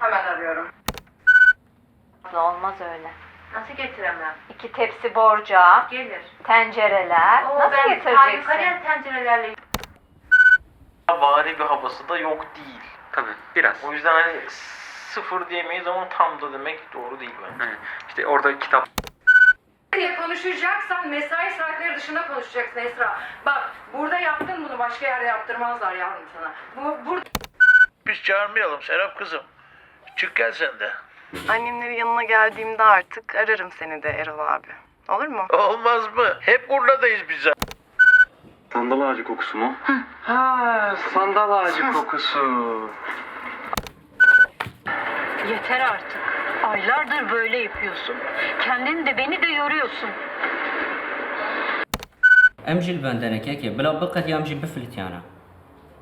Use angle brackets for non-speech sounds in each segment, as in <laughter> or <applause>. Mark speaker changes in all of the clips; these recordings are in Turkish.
Speaker 1: Hemen arıyorum.
Speaker 2: Olmaz öyle.
Speaker 1: Nasıl getiremem?
Speaker 2: İki tepsi borca,
Speaker 1: Gelir.
Speaker 2: tencereler.
Speaker 1: Oo,
Speaker 2: Nasıl
Speaker 1: ben
Speaker 2: getireceksin?
Speaker 1: yukarıya tencerelerle
Speaker 3: vari bir havası da yok değil.
Speaker 4: Tabii biraz.
Speaker 3: O yüzden hani sıfır diyemeyiz ama tam da demek doğru değil bence.
Speaker 4: Evet. İşte orada kitap
Speaker 1: diye konuşacaksan mesai saatleri dışında konuşacaksın Esra. Bak burada yaptın bunu başka yerde yaptırmazlar yavrum sana. Bu burada
Speaker 5: Biz çağırmayalım Serap kızım. Çık gel sen de.
Speaker 6: Annemlerin yanına geldiğimde artık ararım seni de Erol abi. Olur mu?
Speaker 5: Olmaz mı? Hep Urla'dayız biz zaten.
Speaker 4: Sandal ağacı kokusu mu? ha, sandal ağacı kokusu.
Speaker 7: Yeter artık. Aylardır böyle yapıyorsun. Kendini de beni de yoruyorsun.
Speaker 8: امشي البندانة كيكي بلا بقت يمشي بفلت يعني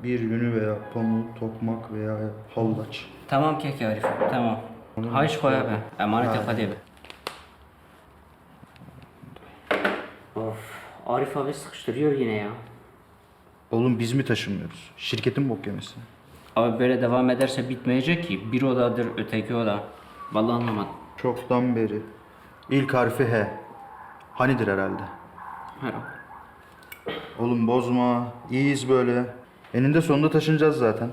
Speaker 9: bir yünü veya pamuğu, tokmak veya hallaç.
Speaker 8: Tamam kek Arif, tamam. Hayş koy abi. Emanet yap hadi abi. Of, Arif abi sıkıştırıyor yine ya.
Speaker 9: Oğlum biz mi taşımıyoruz? Şirketin bok yemesi.
Speaker 8: Abi böyle devam ederse bitmeyecek ki. Bir odadır öteki oda. Vallahi anlamadım.
Speaker 9: Çoktan beri. İlk harfi H. Hanidir herhalde.
Speaker 8: Herhalde.
Speaker 9: Oğlum bozma. İyiyiz böyle. Eninde sonunda taşınacağız zaten.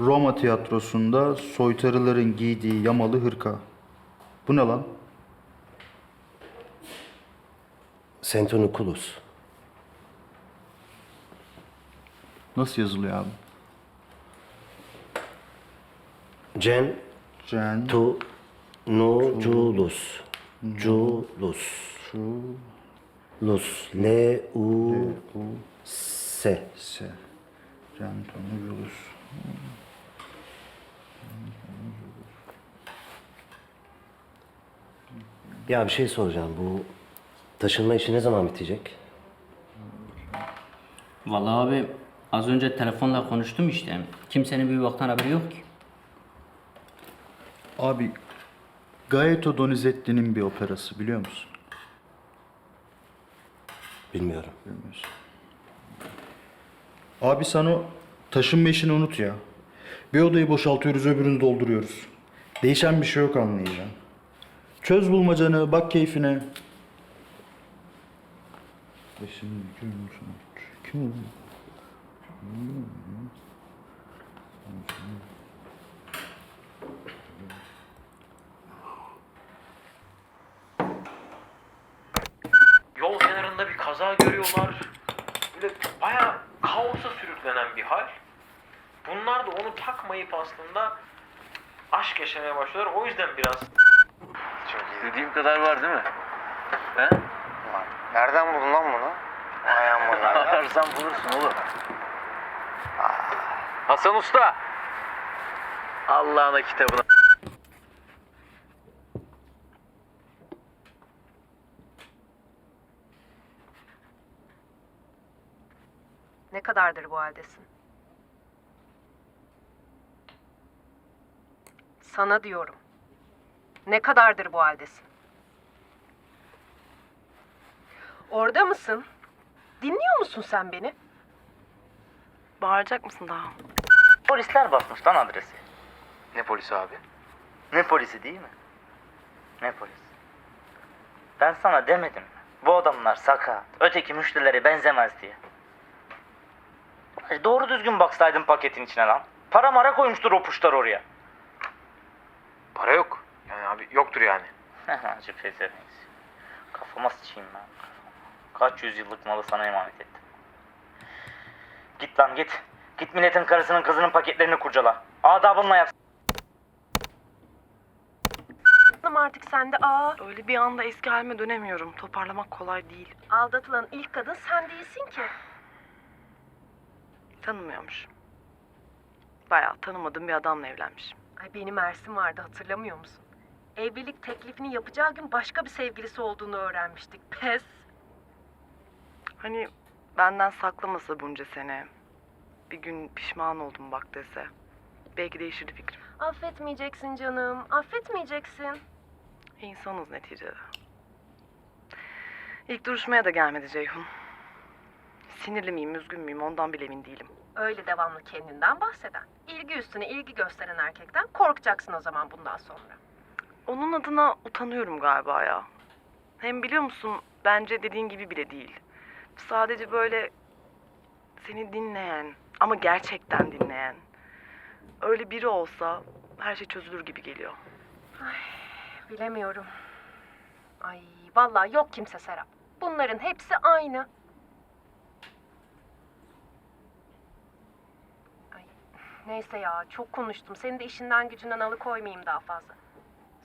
Speaker 9: Roma tiyatrosunda soytarıların giydiği yamalı hırka. Bu ne lan?
Speaker 10: Sentoniculus.
Speaker 9: Nasıl yazılıyor abi?
Speaker 10: Cen
Speaker 9: Cen,
Speaker 10: tu nu culus. Culus.
Speaker 9: Şu,
Speaker 10: Lus. L u
Speaker 9: U,
Speaker 10: s.
Speaker 9: S. Centonu, Yulus.
Speaker 10: Ya bir şey soracağım. Bu taşınma işi ne zaman bitecek?
Speaker 8: Vallahi abi az önce telefonla konuştum işte. Kimsenin bir baktan haberi yok ki.
Speaker 9: Abi, Gaeto Donizetti'nin bir operası biliyor musun?
Speaker 10: Bilmiyorum.
Speaker 9: Abi sen o taşınma işini unut ya. Bir odayı boşaltıyoruz öbürünü dolduruyoruz. Değişen bir şey yok anlayacağım. Çöz bulmacanı, bak keyfine. Resim, kim Kim oldu?
Speaker 3: Kaza görüyorlar. Böyle bayağı kaosa sürüklenen bir hal. Bunlar da onu takmayıp aslında aşk yaşamaya başlıyorlar. O yüzden biraz
Speaker 4: Dediğim kadar var değil mi? He?
Speaker 5: Nereden buldun lan bunu?
Speaker 4: Ararsan <laughs> bulursun oğlum. Hasan Usta. Allah'ına kitabına.
Speaker 6: Ne kadardır bu haldesin? Sana diyorum. Ne kadardır bu haldesin? Orada mısın? Dinliyor musun sen beni? Bağıracak mısın daha?
Speaker 11: Polisler basmış lan adresi.
Speaker 4: Ne polisi abi?
Speaker 11: Ne polisi değil mi? Ne polis? Ben sana demedim mi? Bu adamlar sakat. Öteki müşterilere benzemez diye. Ay, Doğru düzgün baksaydın paketin içine lan. Para mara koymuştur o puşlar oraya.
Speaker 4: Para yok. Yani abi yoktur yani.
Speaker 11: Acı pezevenk. Kafama sıçayım ben. Kaç yüzyıllık malı sana emanet ettim. Git lan git. Git milletin karısının kızının paketlerini kurcala. Adabınla yap.
Speaker 6: Hanım artık sende aa. Öyle bir anda eski halime dönemiyorum. Toparlamak kolay değil. Aldatılan ilk kadın sen değilsin ki. Tanımıyormuş. Bayağı tanımadığım bir adamla evlenmiş. Ay benim Ersin vardı hatırlamıyor musun? Evlilik teklifini yapacağı gün başka bir sevgilisi olduğunu öğrenmiştik. Pes. Hani benden saklamasa bunca sene. Bir gün pişman oldum bak dese. Belki değişirdi fikrim. Affetmeyeceksin canım. Affetmeyeceksin. İnsanız neticede. İlk duruşmaya da gelmedi Ceyhun. Sinirli miyim, üzgün müyüm ondan bile emin değilim. Öyle devamlı kendinden bahseden, ilgi üstüne ilgi gösteren erkekten korkacaksın o zaman bundan sonra. Onun adına utanıyorum galiba ya. Hem biliyor musun bence dediğin gibi bile değil. Sadece böyle seni dinleyen ama gerçekten dinleyen. Öyle biri olsa her şey çözülür gibi geliyor. Ay, bilemiyorum. Ay vallahi yok kimse Serap. Bunların hepsi aynı. Ay, neyse ya çok konuştum. Seni de işinden gücünden alıkoymayayım daha fazla.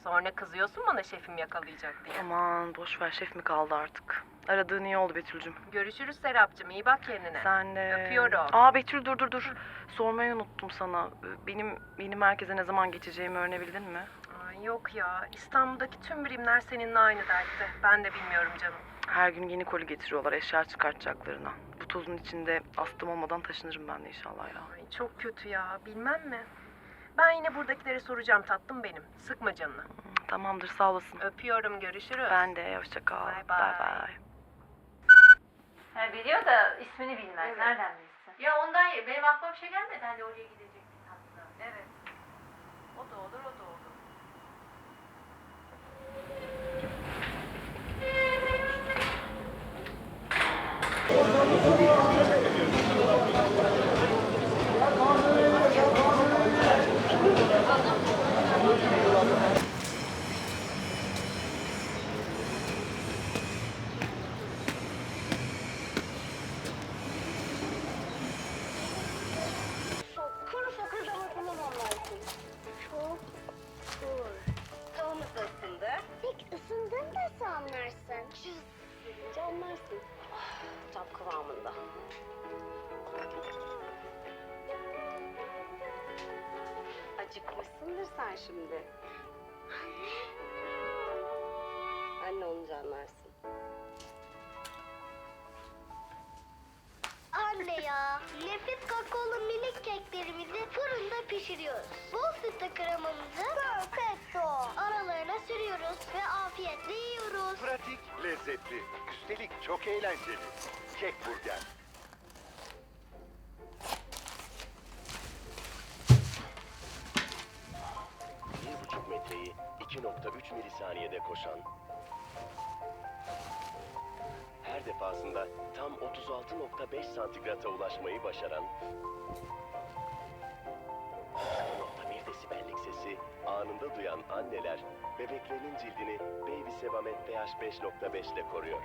Speaker 6: Sonra kızıyorsun bana şefim yakalayacak diye. Aman boş ver şef mi kaldı artık. Aradığın iyi oldu Betül'cüm. Görüşürüz Serapcığım. iyi bak kendine. Sen de. Öpüyorum. Aa Betül dur dur dur. Sormayı unuttum sana. Benim yeni merkeze ne zaman geçeceğimi öğrenebildin mi? Ay yok ya. İstanbul'daki tüm birimler seninle aynı dertte. Ben de bilmiyorum canım. Her gün yeni koli getiriyorlar eşya çıkartacaklarına. Bu tozun içinde astım olmadan taşınırım ben de inşallah ya. Ay çok kötü ya. Bilmem mi? Ben yine buradakilere soracağım tatlım benim. Sıkma canını. Tamamdır sağ olasın. Öpüyorum görüşürüz. Ben de hoşça kal. Bye.
Speaker 2: Ha, biliyor da ismini bilmez. Nereden bilsin?
Speaker 6: Ya ondan benim aklıma bir şey gelmedi hani oraya gidecek tatlı. Evet. O da olur o da olur.
Speaker 7: Anlarsın. Tam kıvamında. Acıkmışsındır sen şimdi. Anne. Anne olunca anlarsın.
Speaker 12: Anne ya, nefis kakaolu minik keklerimizi fırında pişiriyoruz. Bol sütlü kremamızı perfecto aralarına sürüyoruz ve afiyetle yiyoruz.
Speaker 13: Pratik, lezzetli. Üstelik çok eğlenceli. Kek burger. Bir buçuk metreyi 2.3 milisaniyede koşan, her defasında tam 36.5 santigrata ulaşmayı başaran, anında duyan anneler bebeklerinin cildini Baby Sebamed pH 5.5 ile koruyor.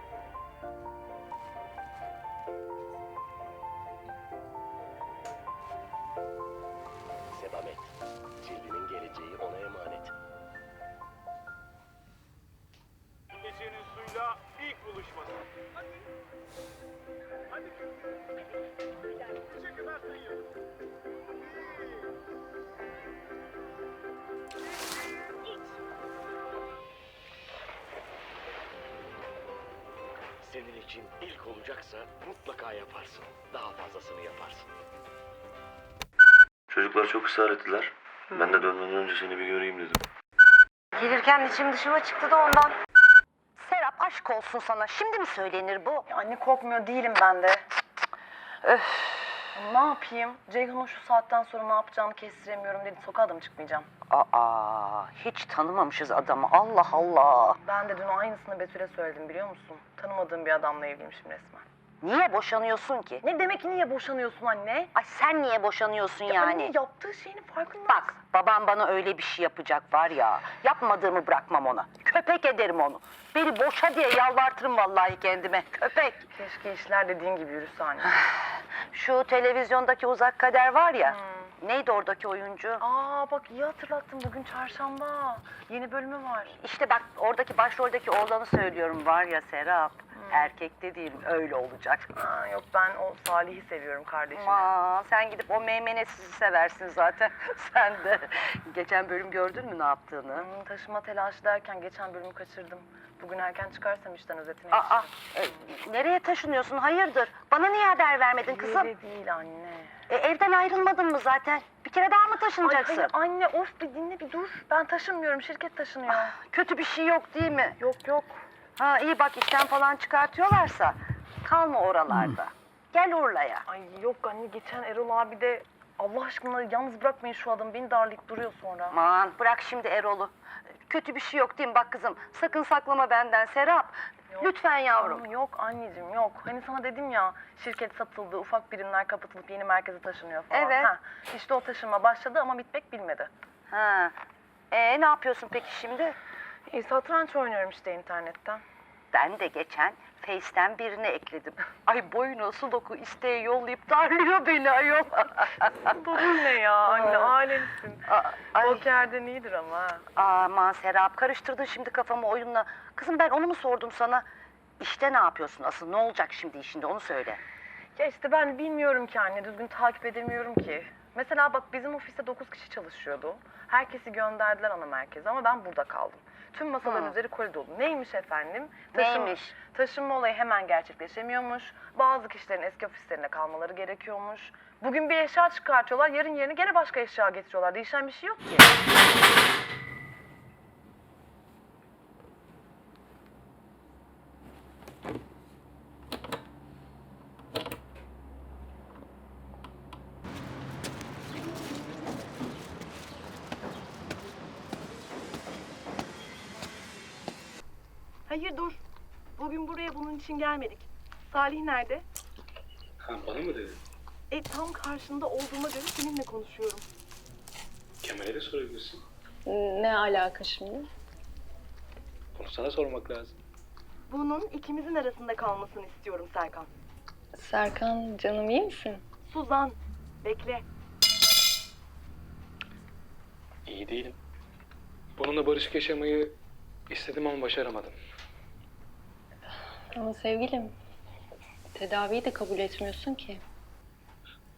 Speaker 13: Senin için ilk olacaksa mutlaka yaparsın. Daha fazlasını yaparsın.
Speaker 4: Çocuklar çok ısrar ettiler. Ben de dönmeden önce seni bir göreyim dedim.
Speaker 2: Gelirken içim dışıma çıktı da ondan. Serap aşk olsun sana. Şimdi mi söylenir bu?
Speaker 6: Anne korkmuyor değilim ben de. Öf. Ne yapayım? Ceyhun'un şu saatten sonra ne yapacağını kestiremiyorum dedi. Sokağa da mı çıkmayacağım?
Speaker 2: Aa, hiç tanımamışız adamı. Allah Allah.
Speaker 6: Ben de dün aynısını Betül'e söyledim biliyor musun? Tanımadığım bir adamla evliymişim resmen.
Speaker 2: Niye boşanıyorsun ki?
Speaker 6: Ne demek niye boşanıyorsun anne?
Speaker 2: Ay sen niye boşanıyorsun yani?
Speaker 6: Anne yaptığı şeyin farkında
Speaker 2: Bak babam bana öyle bir şey yapacak var ya. Yapmadığımı bırakmam ona. Köpek ederim onu. Beni boşa diye yalvartırım vallahi kendime. Köpek.
Speaker 6: Keşke işler dediğin gibi yürüse anne. <sighs>
Speaker 2: Şu televizyondaki uzak kader var ya. Neydi oradaki oyuncu?
Speaker 6: Aa bak iyi hatırlattın bugün çarşamba. Yeni bölümü var.
Speaker 2: İşte bak oradaki başroldeki oğlanı söylüyorum var ya Serap. Erkek de değilim öyle olacak.
Speaker 6: Aa, yok ben o Salih'i seviyorum kardeşimi.
Speaker 2: Aman sen gidip o meymenesizi seversin zaten. <laughs> sen de. Geçen bölüm gördün mü ne yaptığını?
Speaker 6: Hmm, taşıma telaşı derken geçen bölümü kaçırdım. Bugün erken çıkarsam işten özetine
Speaker 2: Aa, e, nereye taşınıyorsun hayırdır? Bana niye haber vermedin kızım?
Speaker 6: Yeri değil anne.
Speaker 2: E, evden ayrılmadın mı zaten? Bir kere daha mı
Speaker 6: Ay,
Speaker 2: taşınacaksın?
Speaker 6: hayır anne of bir dinle bir dur. Ben taşınmıyorum şirket taşınıyor.
Speaker 2: Kötü bir şey yok değil mi?
Speaker 6: Yok yok.
Speaker 2: Ha iyi bak işten falan çıkartıyorlarsa kalma oralarda. Gel Urla'ya.
Speaker 6: Ay yok anne geçen Erol abi de Allah aşkına yalnız bırakmayın şu adamı beni darlayıp duruyor sonra.
Speaker 2: Aman bırak şimdi Erol'u. Kötü bir şey yok değil mi bak kızım? Sakın saklama benden Serap.
Speaker 6: Yok.
Speaker 2: Lütfen yavrum.
Speaker 6: Ama Yok anneciğim yok. Hani sana dedim ya şirket satıldı, ufak birimler kapatılıp yeni merkeze taşınıyor falan.
Speaker 2: Evet.
Speaker 6: Ha, işte o taşınma başladı ama bitmek bilmedi.
Speaker 2: Ha. Ee, ne yapıyorsun peki şimdi?
Speaker 6: İyi satranç oynuyorum işte internetten.
Speaker 2: Ben de geçen Face'ten birini ekledim. Ay boyunu sudoku isteği yollayıp darlıyor beni ayol.
Speaker 6: Bu ne ya anne alemsin.
Speaker 2: A- Ay,
Speaker 6: Pokerden iyidir ama ha.
Speaker 2: aman Serap karıştırdın şimdi kafamı oyunla. Kızım ben onu mu sordum sana? İşte ne yapıyorsun asıl? Ne olacak şimdi işinde onu söyle.
Speaker 6: Ya işte ben bilmiyorum ki anne düzgün takip edemiyorum ki. Mesela bak bizim ofiste 9 kişi çalışıyordu. Herkesi gönderdiler ana merkeze ama ben burada kaldım. Tüm masaların
Speaker 2: Hı.
Speaker 6: üzeri koli dolu. Neymiş efendim?
Speaker 2: Neymiş?
Speaker 6: Taşınma olayı hemen gerçekleşemiyormuş. Bazı kişilerin eski ofislerinde kalmaları gerekiyormuş. Bugün bir eşya çıkartıyorlar, yarın yerine gene başka eşya getiriyorlar. Değişen bir şey yok ki. Hayır dur. Bugün buraya bunun için gelmedik. Salih nerede?
Speaker 4: Ha, bana mı dedin?
Speaker 6: E tam karşında olduğuma göre seninle konuşuyorum.
Speaker 4: Kemal'e de sorabilirsin.
Speaker 6: Ne alaka şimdi?
Speaker 4: Bunu sana sormak lazım.
Speaker 6: Bunun ikimizin arasında kalmasını istiyorum Serkan.
Speaker 1: Serkan canım iyi misin?
Speaker 6: Suzan, bekle.
Speaker 4: İyi değilim. Bununla barışık yaşamayı istedim ama başaramadım.
Speaker 1: Ama sevgilim tedaviyi de kabul etmiyorsun ki.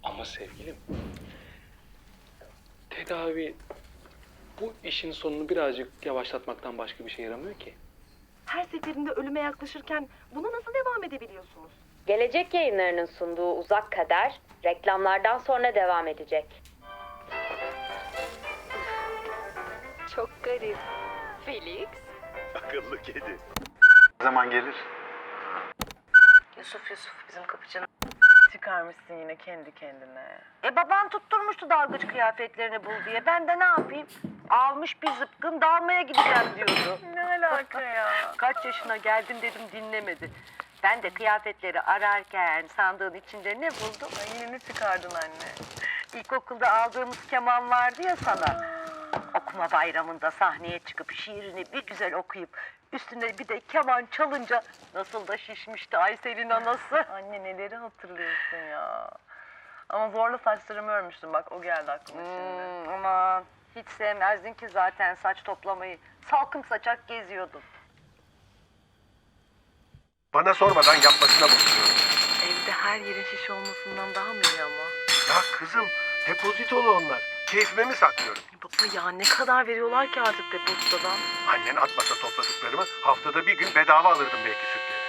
Speaker 4: Ama sevgilim, tedavi bu işin sonunu birazcık yavaşlatmaktan başka bir şey yaramıyor ki.
Speaker 6: Her seferinde ölüme yaklaşırken buna nasıl devam edebiliyorsunuz?
Speaker 14: Gelecek yayınlarının sunduğu Uzak Kader reklamlardan sonra devam edecek.
Speaker 6: Çok garip. Felix.
Speaker 13: Akıllı kedi.
Speaker 4: Ne zaman gelir?
Speaker 6: Yusuf Yusuf bizim kapıcının. <laughs> Çıkarmışsın yine kendi kendine.
Speaker 2: E baban tutturmuştu dalgıç kıyafetlerini bul diye. Ben de ne yapayım? Almış bir zıpkın dalmaya gideceğim diyordu. <laughs>
Speaker 6: Ne alaka ya? <laughs>
Speaker 2: Kaç yaşına geldim dedim dinlemedi. Ben de kıyafetleri ararken sandığın içinde ne buldum?
Speaker 6: Ay yine ne çıkardın anne?
Speaker 2: İlkokulda aldığımız keman vardı ya sana. Okuma bayramında sahneye çıkıp şiirini bir güzel okuyup üstüne bir de keman çalınca nasıl da şişmişti Aysel'in anası. <laughs>
Speaker 6: Anne neleri hatırlıyorsun ya? Ama zorla saçlarımı örmüştüm bak o geldi aklıma şimdi.
Speaker 2: Hmm, aman hiç sevmezdin ki zaten saç toplamayı. Salkım saçak geziyordun.
Speaker 13: Bana sormadan yapmasına bakıyorum.
Speaker 6: Evde her yerin şiş olmasından daha mı iyi ama?
Speaker 13: Ya kızım depozitolu onlar. Keyfime mi saklıyorum?
Speaker 6: Baba ya ne kadar veriyorlar ki artık depozitodan?
Speaker 13: Annen atmasa topladıklarımı haftada bir gün bedava alırdım belki sütleri.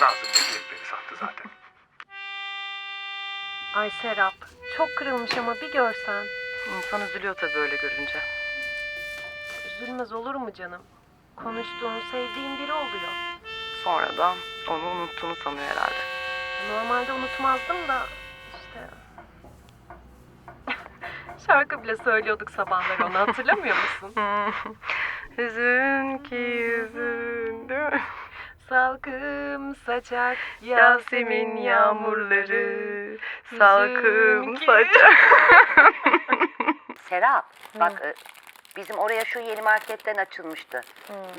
Speaker 13: Nazım da biletleri sattı zaten. <laughs>
Speaker 6: Ay Serap, çok kırılmış ama bir görsen. İnsan üzülüyor tabii öyle görünce. Üzülmez olur mu canım? Konuştuğun, sevdiğin biri oluyor. Sonra da onu unuttuğunu sanıyor herhalde. Normalde unutmazdım da işte... Şarkı bile söylüyorduk sabahları onu hatırlamıyor musun? <laughs> hüzün ki mi? Salkım saçar Yasemin yağmurları Salkım saçar <laughs>
Speaker 2: Serap bak bizim oraya şu yeni marketten açılmıştı.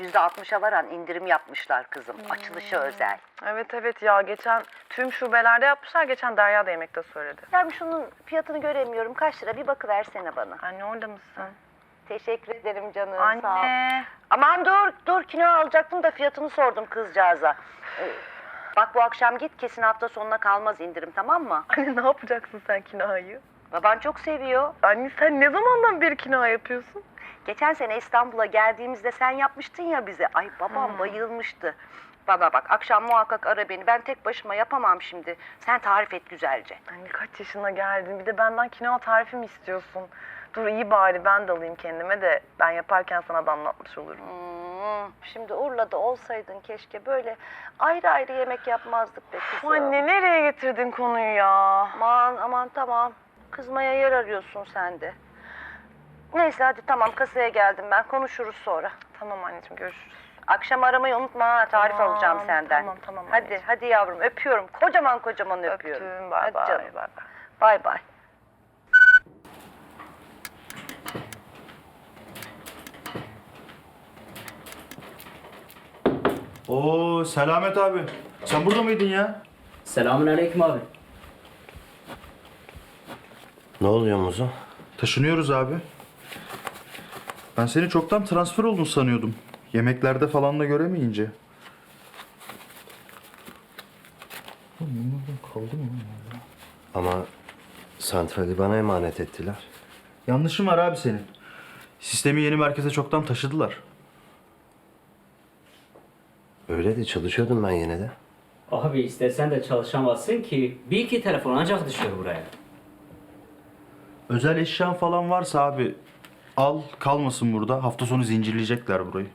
Speaker 2: Yüzde altmışa varan indirim yapmışlar kızım. Açılışı özel.
Speaker 6: Evet evet ya geçen tüm şubelerde yapmışlar geçen Derya da yemekte söyledi.
Speaker 2: Ya şunun fiyatını göremiyorum. Kaç lira bir bakıversene bana.
Speaker 6: Anne orada mısın?
Speaker 2: Teşekkür ederim canım. Sağ ol.
Speaker 6: Anne.
Speaker 2: Aman dur dur kino alacaktım da fiyatını sordum kızcağıza. Ee, bak bu akşam git kesin hafta sonuna kalmaz indirim tamam mı?
Speaker 6: Anne ne yapacaksın sen kinoayı?
Speaker 2: Baban çok seviyor.
Speaker 6: Anne sen ne zamandan beri kinoa yapıyorsun?
Speaker 2: Geçen sene İstanbul'a geldiğimizde sen yapmıştın ya bize. Ay babam bayılmıştı. Bana bak akşam muhakkak ara beni. Ben tek başıma yapamam şimdi. Sen tarif et güzelce.
Speaker 6: Anne kaç yaşına geldin bir de benden kinoa tarifi mi istiyorsun? Dur iyi bari ben de alayım kendime de ben yaparken sana da anlatmış olurum.
Speaker 2: Hmm, Hmm, şimdi Urla'da olsaydın keşke böyle ayrı ayrı yemek yapmazdık be kızım.
Speaker 6: Anne nereye getirdin konuyu ya?
Speaker 2: Aman aman tamam. Kızmaya yer arıyorsun sen de. Neyse hadi tamam kasaya geldim ben konuşuruz sonra.
Speaker 6: Tamam anneciğim görüşürüz.
Speaker 2: Akşam aramayı unutma ha tarif
Speaker 6: Tamam,
Speaker 2: alacağım senden.
Speaker 6: tamam, tamam
Speaker 2: Hadi
Speaker 6: anneciğim.
Speaker 2: hadi yavrum öpüyorum. Kocaman kocaman öpüyorum.
Speaker 6: Öptüm, bay
Speaker 2: Hadi
Speaker 6: bay,
Speaker 2: canım.
Speaker 6: bay bay.
Speaker 2: Bay bay.
Speaker 9: Oo Selamet abi. Sen burada mıydın ya?
Speaker 8: Selamun aleyküm abi.
Speaker 10: Ne oluyor Muzo?
Speaker 9: Taşınıyoruz abi. Ben seni çoktan transfer oldun sanıyordum. Yemeklerde falan da göremeyince. Kaldı mı?
Speaker 10: Ama santrali bana emanet ettiler.
Speaker 9: Yanlışın var abi senin. Sistemi yeni merkeze çoktan taşıdılar.
Speaker 10: Öyle de çalışıyordum ben yine de.
Speaker 8: Abi istesen de çalışamazsın ki. Bir iki telefon ancak düşüyor buraya.
Speaker 9: Özel eşyan falan varsa abi al kalmasın burada. Hafta sonu zincirleyecekler burayı.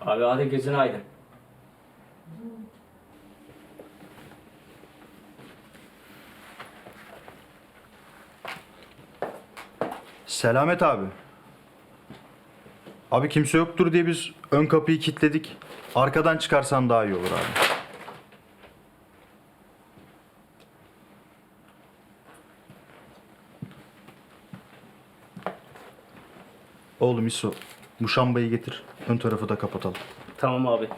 Speaker 8: Abi hadi gözün aydın.
Speaker 9: Selamet abi. Abi kimse yoktur diye biz ön kapıyı kilitledik. Arkadan çıkarsan daha iyi olur abi. Oğlum İso, muşambayı getir. Ön tarafı da kapatalım.
Speaker 8: Tamam abi.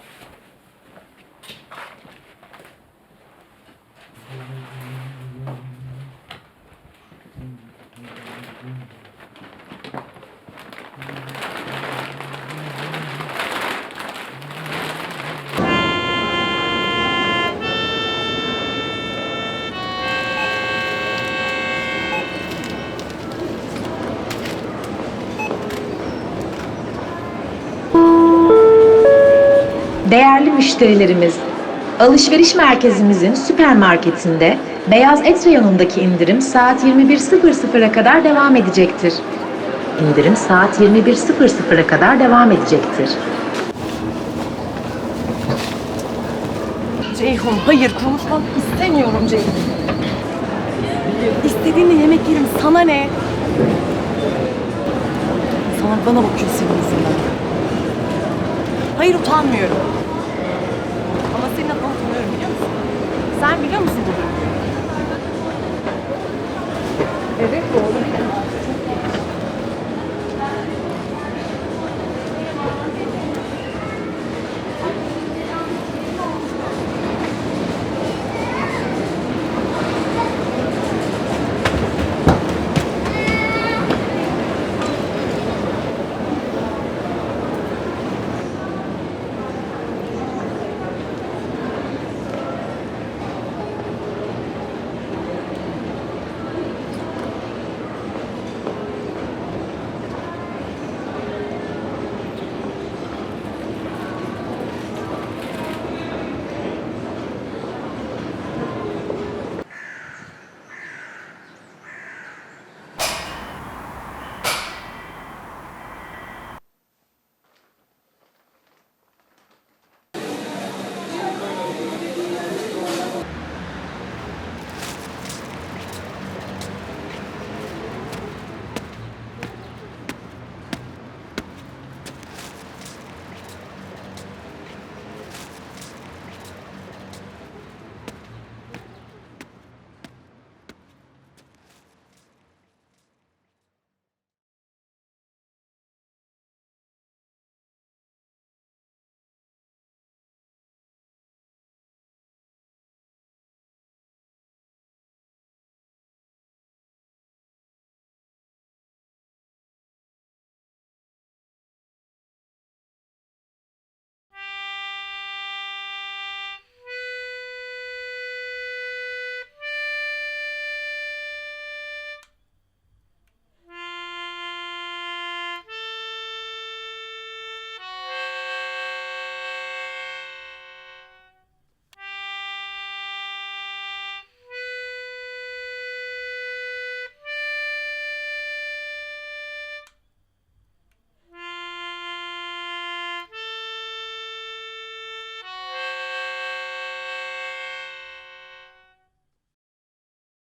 Speaker 15: Müşterilerimiz, alışveriş merkezimizin süpermarketinde beyaz et reyonundaki indirim saat 21.00'a kadar devam edecektir. İndirim saat 21.00'a kadar devam edecektir.
Speaker 6: Ceyhun hayır konuşmak istemiyorum Ceyhun. İstediğinle yemek yerim sana ne? Sana bana bakıyor senin yüzünden. Hayır utanmıyorum. Ama senin adına utanıyorum biliyor musun? Sen biliyor musun bu durumu?
Speaker 1: Evet doğru